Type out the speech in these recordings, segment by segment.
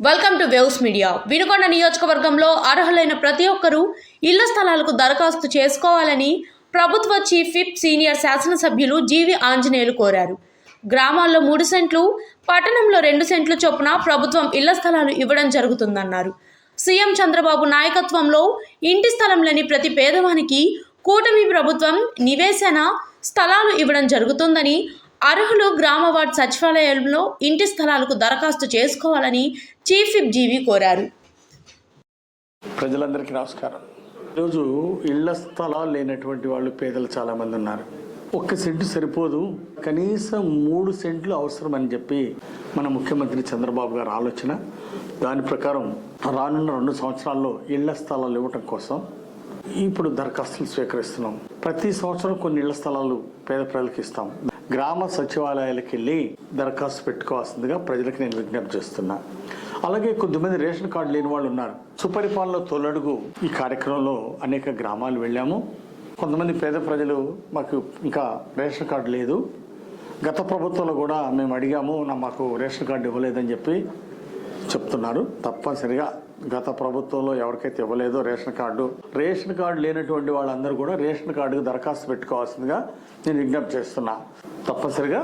Welcome to waves media Vinukonda నియోజకవర్గంలో అర్హులైన ప్రతి ఒక్కరూ ఇళ్ళ స్థలాలకు దరఖాస్తు చేసుకోవాలని ప్రభుత్వ చీఫ్ విప్ సీనియర్ శాసనసభ్యులు జీవి ఆంజనేయులు కోరారు. గ్రామాల్లో మూడు సెంట్లు పట్టణంలో రెండు సెంట్లు చొప్పున ప్రభుత్వం ఇళ్ళ స్థలాలు ఇవ్వడం జరుగుతుందన్నారు. సీఎం చంద్రబాబు నాయకత్వంలో ఇంటి స్థలం లేని ప్రతి పేదవానికి కూటమి ప్రభుత్వం నివేశన స్థలాలు ఇవ్వడం జరుగుతుందని అర్హులు గ్రామ వార్డ్ సచివాలయంలో ఇంటి స్థలాలకు దరఖాస్తు చేసుకోవాలని చీఫ్ విప్ జీవి కోరారు. ప్రజలందరికీ నమస్కారం. ఈరోజు ఇళ్ళ స్థలాలు లేనటువంటి వాళ్ళు పేదలు చాలామంది ఉన్నారు. ఒక్క సెంటు సరిపోదు. కనీసం మూడు సెంట్లు అవసరం అని చెప్పి మన ముఖ్యమంత్రి చంద్రబాబు గారు ఆలోచన. దాని ప్రకారం రానున్న రెండు సంవత్సరాల్లో ఇళ్ళ స్థలాలు ఇవ్వటం కోసం ఇప్పుడు దరఖాస్తులు స్వీకరిస్తున్నాం. ప్రతి సంవత్సరం కొన్ని ఇళ్ళ స్థలాలు పేద ప్రజలకు ఇస్తాం. గ్రామ సచివాలయాలకు వెళ్ళి దరఖాస్తు పెట్టుకోవాల్సిందిగా ప్రజలకు నేను విజ్ఞప్తి చేస్తున్నా. అలాగే కొద్దిమంది రేషన్ కార్డు లేని వాళ్ళు ఉన్నారు. సుపరిపాలన తొలడుగు ఈ కార్యక్రమంలో అనేక గ్రామాలు వెళ్ళాము. కొంతమంది పేద ప్రజలు మాకు ఇంకా రేషన్ కార్డు లేదు. గత ప్రభుత్వంలో కూడా మేము అడిగాము నా మాకు రేషన్ కార్డు ఇవ్వలేదని చెప్పి చెప్తున్నారు. తప్పనిసరిగా గత ప్రభుత్వంలో ఎవరికైతే ఇవ్వలేదో రేషన్ కార్డు రేషన్ కార్డు లేనటువంటి వాళ్ళందరూ కూడా రేషన్ కార్డుకు దరఖాస్తు పెట్టుకోవాల్సిందిగా నేను విజ్ఞప్తి చేస్తున్నా. తప్పనిసరిగా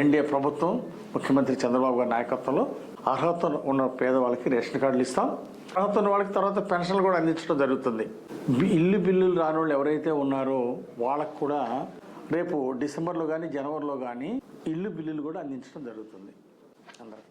ఎన్డీఏ ప్రభుత్వం ముఖ్యమంత్రి చంద్రబాబు గారి నాయకత్వంలో అర్హత ఉన్న పేదవాళ్ళకి రేషన్ కార్డులు ఇస్తాం. అర్హత ఉన్న వాళ్ళకి తర్వాత పెన్షన్లు కూడా అందించడం జరుగుతుంది. ఇల్లు బిల్లులు రాని వాళ్ళు ఎవరైతే ఉన్నారో వాళ్ళకు కూడా రేపు డిసెంబర్లో కానీ జనవరిలో కానీ ఇల్లు బిల్లులు కూడా అందించడం జరుగుతుంది. అందరికీ